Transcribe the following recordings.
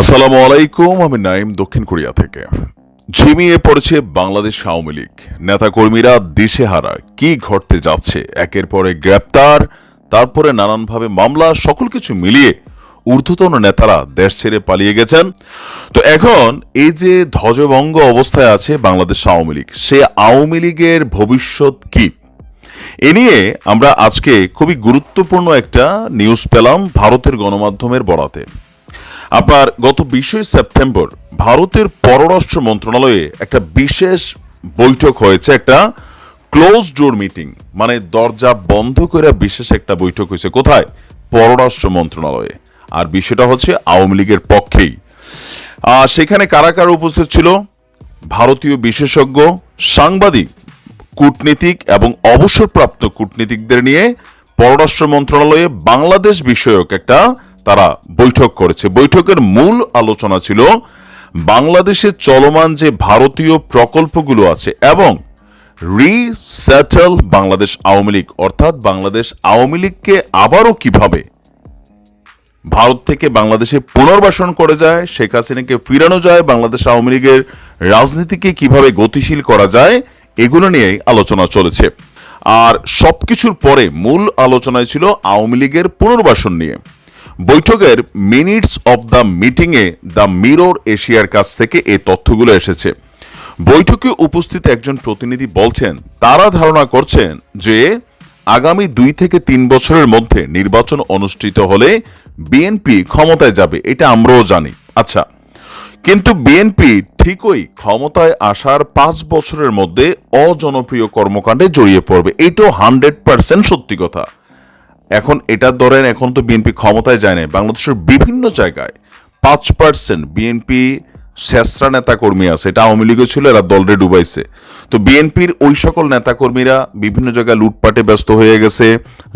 আসসালামু আলাইকুম, আমি নাইম দক্ষিণ কোরিয়া থেকে। ঝিমিয়ে পড়েছে বাংলাদেশ আওয়ামী লীগ। নেতাকর্মীরা দিশেহারা কি ঘটতে যাচ্ছে? একের পরে গ্রেপ্তার, তারপরে নানানভাবে মামলা, সকল কিছু মিলিয়ে ঊর্ধ্বতন নেতারা দেশ ছেড়ে পালিয়ে গেছেন। তো এখন এই যে ধ্বজভঙ্গ অবস্থায় আছে বাংলাদেশ আওয়ামী লীগ, সে আওয়ামী লীগের ভবিষ্যৎ কি? এ নিয়ে আমরা আজকে খুবই গুরুত্বপূর্ণ একটা নিউজ পেলাম ভারতের গণমাধ্যমের বরাতে। আপনার গত বিশে সেপ্টেম্বর ভারতের পররাষ্ট্র মন্ত্রণালয়ে একটা বিশেষ বৈঠক হয়েছে, একটা ক্লোজ ডোর মিটিং মানে দরজা বন্ধ করে বিশেষ একটা বৈঠক হয়েছে। কোথায়? পররাষ্ট্র মন্ত্রণালয়ে। আর বিষয়টা হচ্ছে আওয়ামী লীগের পক্ষেই। সেখানে কারা কারা উপস্থিত ছিল? ভারতীয় বিশেষজ্ঞ, সাংবাদিক, কূটনীতিক এবং অবসরপ্রাপ্ত কূটনীতিকদের নিয়ে পররাষ্ট্র মন্ত্রণালয়ে বাংলাদেশ বিষয়ক একটা তারা বৈঠক করেছে। বৈঠকের মূল আলোচনা ছিল বাংলাদেশে চলমান যে ভারতীয় প্রকল্পগুলো আছে এবং রিসেটেল বাংলাদেশ আওয়ামী লীগ, অর্থাৎ বাংলাদেশ আওয়ামী লীগকে আবারও কীভাবে ভারত থেকে বাংলাদেশে পুনর্বাসন করে যায়, শেখ হাসিনাকে ফিরানো যায়, বাংলাদেশ আওয়ামী লীগের রাজনীতিকে কীভাবে গতিশীল করা যায়, এগুলো নিয়েই আলোচনা চলেছে। আর সবকিছুর পরে মূল আলোচনায় ছিল আওয়ামী লীগের পুনর্বাসন নিয়ে। বৈঠকের মিনিটস অব দ্য মিটিংয়ে দ্য মিরর এশিয়ার কাছ থেকে এই তথ্যগুলো এসেছে। বৈঠকে উপস্থিত একজন প্রতিনিধি বলছেন, তারা ধারণা করছেন যে আগামী দুই থেকে তিন বছরের মধ্যে নির্বাচন অনুষ্ঠিত হলে বিএনপি ক্ষমতায় যাবে, এটা আমরাও জানি। আচ্ছা কিন্তু বিএনপি ঠিকই ক্ষমতায় আসার পাঁচ বছরের মধ্যে অজনপ্রিয় কর্মকাণ্ডে জড়িয়ে পড়বে, এটাও হান্ড্রেড পার্সেন্ট সত্যি কথা। এখন এটা ধরেন, এখন তো বিএনপি ক্ষমতায় যায় না বাংলাদেশের বিভিন্ন জায়গায় পাঁচ পার্সেন্ট বিএনপি শেষরা নেতাকর্মী আছে। এটা আওয়ামী লীগও ছিল, এরা দলরে ডুবাইছে। তো বিএনপির ওই সকল নেতাকর্মীরা বিভিন্ন জায়গায় লুটপাটে ব্যস্ত হয়ে গেছে,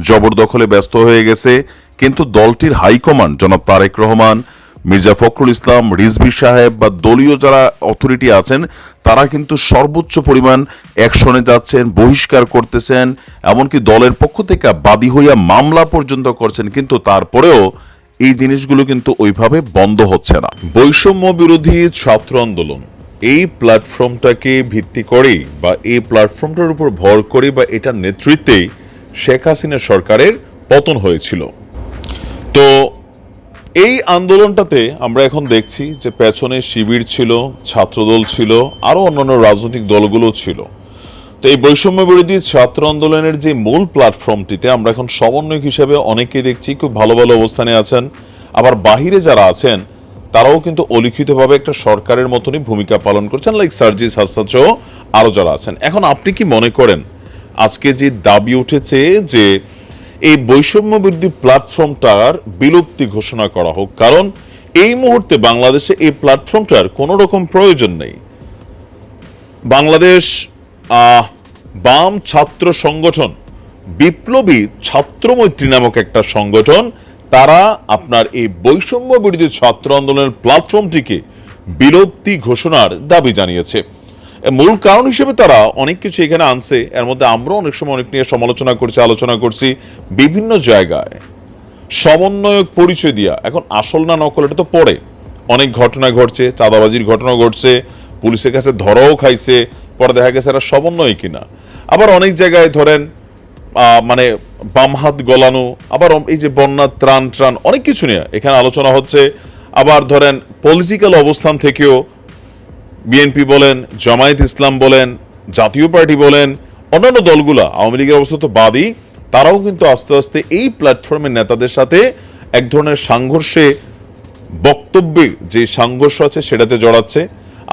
জবরদখলে ব্যস্ত হয়ে গেছে। কিন্তু দলটির হাইকমান্ড জনাব তারেক রহমান মির্জা ফখরুল ইসলাম রিজবি সাহেব বা দলীয় যারা অথরিটি আছেন, তারা কিন্তু সর্বোচ্চ পরিমাণ অ্যাকশনে যাচ্ছেন, বহিষ্কার করতেছেন, এমনকি দলের পক্ষ থেকে বাদী হইয়া মামলা পর্যন্ত করছেন, কিন্তু তারপরেও এই জিনিসগুলো কিন্তু ওইভাবে বন্ধ হচ্ছে না। বৈষম্য বিরোধী ছাত্র আন্দোলন, এই প্ল্যাটফর্মটাকে ভিত্তি করে বা এই প্ল্যাটফর্মটার উপর ভর করে বা এটার নেতৃত্বে শেখ হাসিনা সরকারের পতন হয়েছিল। তো এই আন্দোলনটাতে আমরা এখন দেখছি যে পেছনে শিবির ছিল, ছাত্রদল ছিল আরও অন্যান্য রাজনৈতিক দলগুলো ছিল। তো এই বৈষম্য বিরোধী ছাত্র আন্দোলনের যে মূল প্ল্যাটফর্মটিতে আমরা এখন সমন্বয়ক হিসেবে অনেকে দেখছি, খুব ভালো ভালো অবস্থানে আছেন। আবার বাহিরে যারা আছেন, তারাও কিন্তু অলিখিতভাবে একটা সরকারের মতনই ভূমিকা পালন করছেন লাইক সার্জিস হাসাদ সহ আরও যারা আছেন। এখন আপনি কি মনে করেন, আজকে যে দাবি উঠেছে যে এই বৈষম্য বিরোধী প্ল্যাটফর্মটার বিলুপ্তি ঘোষণা করা হোক। কারণ এই মুহূর্তে বাংলাদেশে এই প্ল্যাটফর্মটার কোনো রকম প্রয়োজন নেই। বাংলাদেশ বাম ছাত্র সংগঠন, বিপ্লবী ছাত্রমৈত্রী নামক একটা সংগঠন, তারা আপনার এই বৈষম্য বিরোধী ছাত্র আন্দোলনের প্ল্যাটফর্মটিকে বিলুপ্তি ঘোষণার দাবি জানিয়েছে। মূল কারণ হিসেবে তারা অনেক কিছু এখানে আনছে। এর মধ্যে আমরাও অনেক সময় অনেক নিয়ে সমালোচনা করছি, আলোচনা করছি বিভিন্ন জায়গায়। সমন্বয়ক পরিচয় দিয়া। এখন আসল না নকল, এটা তো পড়ে। অনেক ঘটনা ঘটছে, চাঁদাবাজির ঘটনা ঘটছে, পুলিশের কাছে ধরাও খাইছে, পরে দেখা গেছে এরা সমন্বয় কিনা। আবার অনেক জায়গায় ধরেন মানে বাম হাত গলানো, আবার এই যে বন্যা, ত্রাণ ত্রাণ, অনেক কিছু নিয়ে এখানে আলোচনা হচ্ছে। আবার ধরেন পলিটিক্যাল অবস্থান থেকেও বিএনপি বলেন, জামায়াত ইসলাম বলেন, জাতীয় পার্টি বলেন, অন্যান্য দলগুলা, আওয়ামী লীগের অবস্থা তো বাদই, তারাও কিন্তু আস্তে আস্তে এই প্ল্যাটফর্মের নেতাদের সাথে এক ধরনের সংঘর্ষে বক্তব্যে যে সংঘর্ষ আছে সেটাতে জড়াচ্ছে।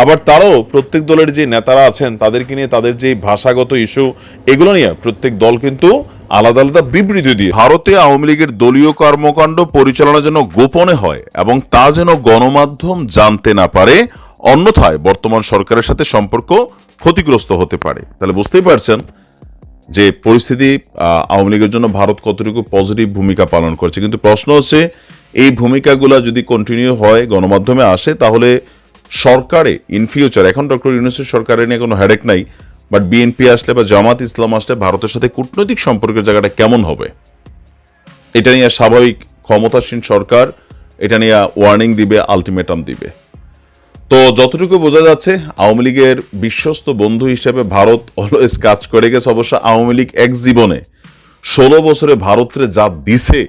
আবার তারাও প্রত্যেক দলের যে নেতারা আছেন, তাদেরকে নিয়ে তাদের যে ভাষাগত ইস্যু, এগুলো নিয়ে প্রত্যেক দল কিন্তু আলাদা আলাদা বিবৃতি দিয়ে। ভারতে আওয়ামী লীগের দলীয় কর্মকাণ্ড পরিচালনা যেন গোপনে হয় এবং তা যেন গণমাধ্যম জানতে না পারে অন্যথায় বর্তমান সরকারের সাথে সম্পর্ক ক্ষতিগ্রস্ত হতে পারে। তাহলে বুঝতেই পারছেন যে পরিস্থিতি আওয়ামী লীগের জন্য ভারত কতটুকু পজিটিভ ভূমিকা পালন করছে। কিন্তু প্রশ্ন হচ্ছে, এই ভূমিকাগুলো যদি কন্টিনিউ হয়, গণমাধ্যমে আসে, তাহলে সরকারে ইন ফিউচার এখন ডক্টর ইউনুসের সরকারের নিয়ে কোনো হেডেক নাই বাট বিএনপি আসলে বা জামাত ইসলাম আসলে ভারতের সাথে কূটনৈতিক সম্পর্কের জায়গাটা কেমন হবে? এটা নিয়ে স্বাভাবিক ক্ষমতাসীন সরকার, এটা নিয়ে ওয়ার্নিং দিবে আলটিমেটাম দিবে। তো যতটুকু বোঝা যাচ্ছে, আওয়ামী লীগের বিশ্বস্ত বন্ধু হিসেবে ভারত অলওয়েজ কাজ করে গেছে। অবশ্য আওয়ামী লীগ এক জীবনে ষোলো বছরে ভারতের যা দিছে,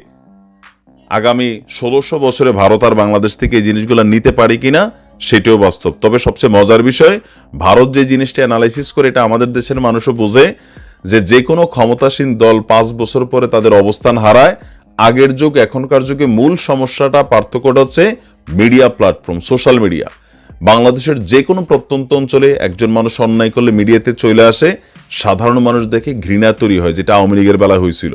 আগামী ষোলোশো বছরে ভারত আর বাংলাদেশ থেকে এই জিনিসগুলো নিতে পারি কিনা, সেটাও বাস্তব। তবে সবচেয়ে মজার বিষয়, ভারত যে জিনিসটা অ্যানালাইসিস করে এটা আমাদের দেশের মানুষও বোঝে যে যে কোনো ক্ষমতাসীন দল পাঁচ বছর পরে তাদের অবস্থান হারায়। আগের যুগ, এখনকার যুগে মূল সমস্যাটা, পার্থক্যটা হচ্ছে মিডিয়া প্ল্যাটফর্ম সোশ্যাল মিডিয়া বাংলাদেশের যে কোনো প্রত্যন্ত অঞ্চলে একজন মানুষ অন্যায় করলে মিডিয়াতে চলে আসে, সাধারণ মানুষ দেখে ঘৃণা তৈরি হয়, যেটা আওয়ামী লীগের বেলা হয়েছিল।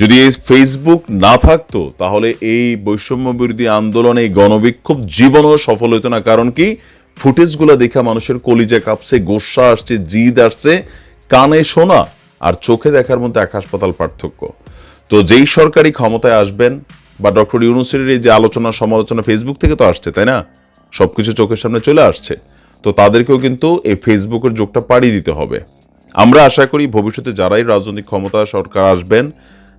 যদি এই ফেসবুক না থাকতো, তাহলে এই বৈষম্য বিরোধী আন্দোলনে, এই গণবিক্ষোভ জীবনও সফল হতো না। কারণ কি? ফুটেজগুলো দেখা মানুষের কলিজা কাঁপছে, গোসা আসছে, জিদ আসছে, কানে শোনা আর চোখে দেখার মধ্যে আকাশ পাতাল পার্থক্য। তো যেই সরকারি ক্ষমতায় আসবেন, বা ডক্টর ইউনুসের এই যে আলোচনা সমালোচনা ফেসবুক থেকে তো আসছে, তাই না? সবকিছু চোখের সামনে চলে আসছে। তো তাদেরকেও কিন্তু এই ফেসবুকের যোগটা পাড়িয়ে দিতে হবে। আমরা আশা করি ভবিষ্যতে যারাই রাজনৈতিক ক্ষমতা সরকার আসবেন,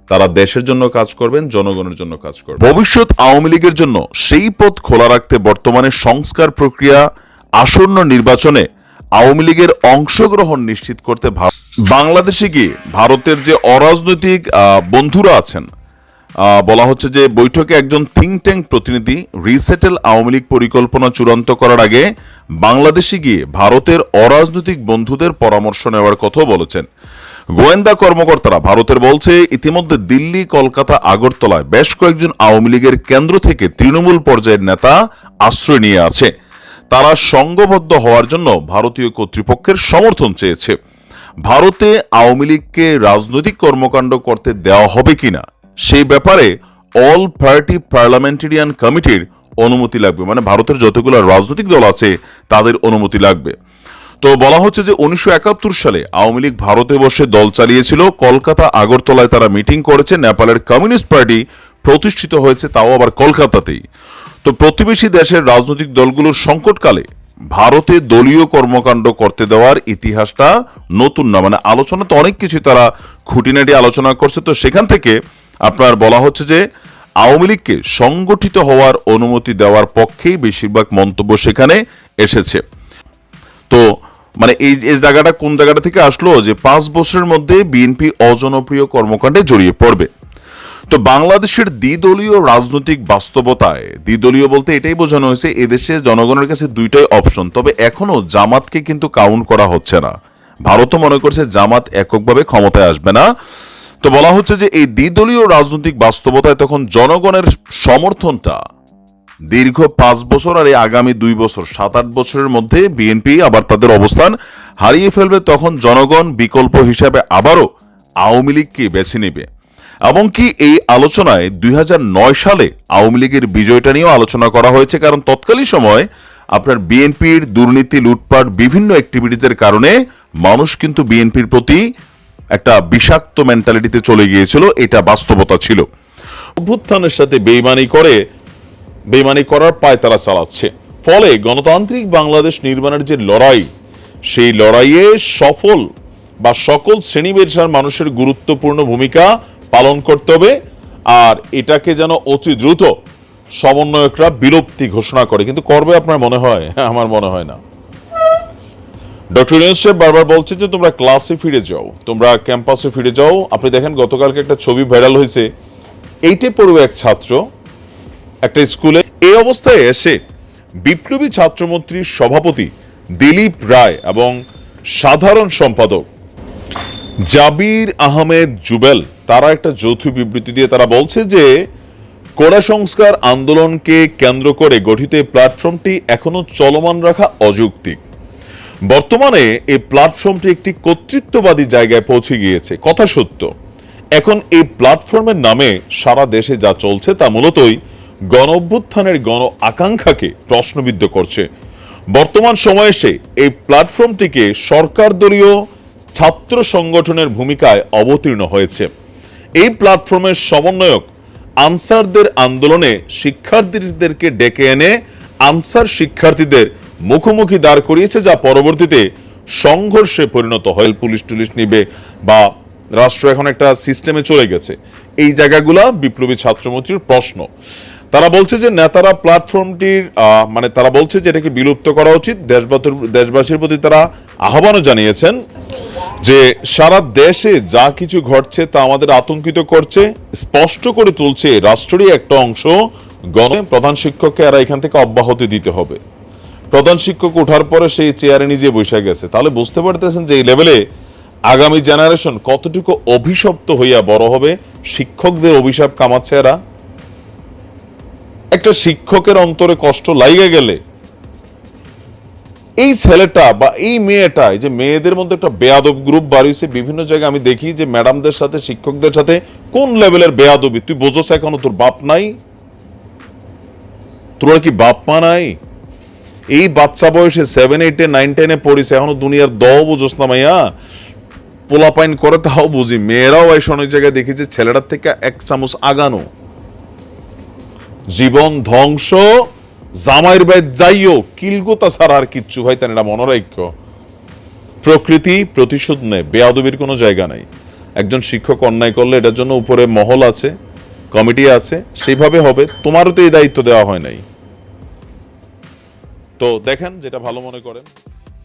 তারা দেশের জন্য কাজ করবেন, জনগণের জন্য কাজ করবেন। ভবিষ্যৎ আওয়ামী লীগের জন্য সেই পথ খোলা রাখতে বর্তমানে সংস্কার প্রক্রিয়া আসন্ন নির্বাচনে আওয়ামী লীগের অংশগ্রহণ নিশ্চিত করতে বাংলাদেশে গিয়ে ভারতের যে অরাজনৈতিক বন্ধুরা আছেন বলা হচ্ছে যে বৈঠকে একজন থিঙ্ক ট্যাঙ্ক প্রতিনিধি রিসেটেল আওয়ামী লীগ পরিকল্পনা চূড়ান্ত করার আগে বাংলাদেশে গিয়ে ভারতের অরাজনৈতিক বন্ধুদের পরামর্শ নেওয়ার কথাও বলেছেন। গোয়েন্দা কর্মকর্তারা ভারতের বলছে, ইতিমধ্যে দিল্লি, কলকাতা, আগরতলায় বেশ কয়েকজন আওয়ামী লীগের কেন্দ্র থেকে তৃণমূল পর্যায়ের নেতা আশ্রয় নিয়ে আছে। তারা সংঘবদ্ধ হওয়ার জন্য ভারতীয় কর্তৃপক্ষের সমর্থন চেয়েছে। ভারতে আওয়ামী লীগকে রাজনৈতিক কর্মকাণ্ড করতে দেওয়া হবে কিনা? সেই ব্যাপারে অল পার্টি পার্লামেন্টেরিয়ান কমিটির অনুমতি লাগবে। মানে ভারতের যতগুলো রাজনৈতিক দল আছে, তাদের অনুমতি লাগবে। তো বলা হচ্ছে যে উনিশশো একাত্তর সালে আওয়ামী লীগ ভারতে বসে দল চালিয়েছিল, কলকাতা, আগরতলায় তারা মিটিং করেছে, নেপালের কমিউনিস্ট পার্টি প্রতিষ্ঠিত হয়েছে, তাও আবার কলকাতাতেই। তো প্রতিবেশী দেশের রাজনৈতিক দলগুলোর সংকটকালে ভারতে দলীয় কর্মকাণ্ড করতে দেওয়ার ইতিহাসটা নতুন না। মানে আলোচনা তো অনেক কিছু তারা খুঁটিনাটি আলোচনা করছে। তো সেখান থেকে আপনার বলা হচ্ছে যে আওয়ামী লীগকে সংগঠিত হওয়ার অনুমতি দেওয়ার পক্ষেই বেশিরভাগ মন্তব্য সেখানে এসেছে। তো মানে এই এই জায়গাটা কোন জায়গাটা থেকে আসলো যে পাঁচ বছরের মধ্যে বিএনপি অজনপ্রিয় কর্মকাণ্ডে জড়িয়ে পড়বে। তো বাংলাদেশের দ্বিদলীয় রাজনৈতিক বাস্তবতায়, দ্বিদলীয় বলতে এটাই বোঝানো হয়েছে, এদেশে জনগণের কাছে দুইটাই অপশন, তবে এখনও জামাতকে কিন্তু কাউন্ট করা হচ্ছে না। ভারতও মনে করছে জামাত এককভাবে ক্ষমতায় আসবে না। তো বলা হচ্ছে যে এই দ্বিদলীয় রাজনৈতিক বাস্তবতায় তখন জনগণের সমর্থনটা দীর্ঘ পাঁচ বছর আর এই আগামী দুই বছর, সাত আট বছরের মধ্যে বিএনপি আবার তাদের অবস্থান হারিয়ে ফেলবে, তখন জনগণ বিকল্প হিসাবে আবারও আওয়ামী লীগকে বেছে নেবে। এমনকি এই আলোচনায় দুই হাজার নয় সালে আওয়ামী লীগের বিজয়টা নিয়েও আলোচনা করা হয়েছে, কারণ তৎকালীন সময় আপনার বিএনপির দুর্নীতি, লুটপাট, বিভিন্ন অ্যাক্টিভিটিজের কারণে মানুষ কিন্তু বিএনপির প্রতি একটা বিষাক্ত মেন্টালিটিতে চলে গিয়েছিল, এটা বাস্তবতা ছিল। অভ্যুত্থানের সাথে বেইমানি করে, বেইমানি করার পায় তারা চালাচ্ছে। ফলে গণতান্ত্রিক বাংলাদেশ নির্মাণের যে লড়াই, সেই লড়াইয়ে সফল বা সকল শ্রেণি পেশার মানুষের গুরুত্বপূর্ণ ভূমিকা পালন করতে হবে, আর এটাকে যেন অতি দ্রুত সমন্বয়করা বিলুপ্তি ঘোষণা করে। কিন্তু করবে আপনার মনে হয়? আমার মনে হয় না। ডক্টর ইউনুস বারবার বলছে যে তোমরা ক্লাসে ফিরে যাও, তোমরা ক্যাম্পাসে ফিরে যাও। আপনি দেখেন, গতকালকে একটা ছবি ভাইরাল হয়েছে। এইটে পড়ুয়া এক ছাত্র একটা স্কুলে এই অবস্থায় এসে বিপ্লবী ছাত্রমন্ত্রীর সভাপতি দিলীপ রায় এবং সাধারণ সম্পাদক জাবির আহমেদ জুবেল, তারা একটা যৌথ বিবৃতি দিয়ে তারা বলছে যে, কোড়া সংস্কার আন্দোলনকে কেন্দ্র করে গঠিত প্ল্যাটফর্মটি এখনও চলমান রাখা অযৌক্তিক। বর্তমানে এই প্ল্যাটফর্মটি একটি কর্তৃত্ববাদী জায়গায় পৌঁছে গিয়েছে। কথা সত্য। এখন এই প্ল্যাটফর্মের নামে সারা দেশে যা চলছে তা মূলতই গণ অভ্যুত্থানের গণ আকাঙ্ক্ষাকে প্রশ্নবিদ্ধ করছে। বর্তমান সময়ে এসে এই প্ল্যাটফর্মটিকে সরকার দলীয় ছাত্র সংগঠনের ভূমিকায় অবতীর্ণ হয়েছে। এই প্ল্যাটফর্মের সমন্বয়ক আনসারদের আন্দোলনে শিক্ষার্থীদেরকে ডেকে এনে আনসার শিক্ষার্থীদের মুখোমুখি দাঁড় করিয়েছে যা পরবর্তীতে সংঘর্ষে পরিণত হয়। পুলিশ টুলিশ নিবে বা রাষ্ট্র এখন একটা সিস্টেমে চলে গেছে। এই জায়গাগুলা বিপ্লবী ছাত্রমন্ত্রীর প্রশ্ন। তারা বলছে যে নেতারা প্ল্যাটফর্মটির মানে তারা বলছে যে এটাকে বিলুপ্ত করা উচিত। দেশবাসীর প্রতি তারা আহ্বানও জানিয়েছেন যে সারা দেশে যা কিছু ঘটছে তা আমাদের আতঙ্কিত করছে, স্পষ্ট করে তুলছে রাষ্ট্রেরই একটা অংশ। গণ প্রধান শিক্ষককে এরা এখান থেকে অব্যাহতি দিতে হবে। প্রধান শিক্ষক ওঠার পরে সেই চেয়ারে নিজে বসে গেছে। তাহলে বুঝতে পারতেছেন যে এই লেভেলে আগামী জেনারেশন কতটুকু অভিশপ্ত হইয়া বড় হবে? শিক্ষকদের অভিশাপ কামাচ্ছে এরা। একটা শিক্ষকের অন্তরে কষ্ট লাইগে গেলে এই ছেলেটা বা এই মেয়েটা যে মেয়েদের মধ্যে একটা বেয়াদব গ্রুপ বাড়িয়েছে বিভিন্ন জায়গায় আমি দেখি যে ম্যাডামদের সাথে, শিক্ষকদের সাথে কোন লেভেলের বেয়াদবি? তুই বোঝোস এখনও তোর বাপ নাই? তোর কি বাপ মা নাই? এই বাচ্চা বয়সে সেভেন এইটে নাইন টেনে পড়িস এখনও দুনিয়ার দ বুঝোস না মাইয়া। পোলাপাইন করে তাও বুঝি। মেয়েরাও এসে অনেক জায়গায় দেখি যে ছেলেটার থেকে এক চামচ আগানো। জীবন ধ্বংস, জামাইয়ের বাইর যাইও, কিলগোতা ছাড়া আর কিচ্ছু ভাই তার এটা মনোরাজ্য প্রকৃতি প্রতিশোধ নেয়, বেয়াদবির কোনো জায়গা নাই। একজন শিক্ষক অন্যায় করলে এটার জন্য উপরে মহল আছে, কমিটি আছে, সেইভাবে হবে। তোমারও তো এই দায়িত্ব দেওয়া হয় নাই। তো দেখেন যেটা ভালো মনে করেন।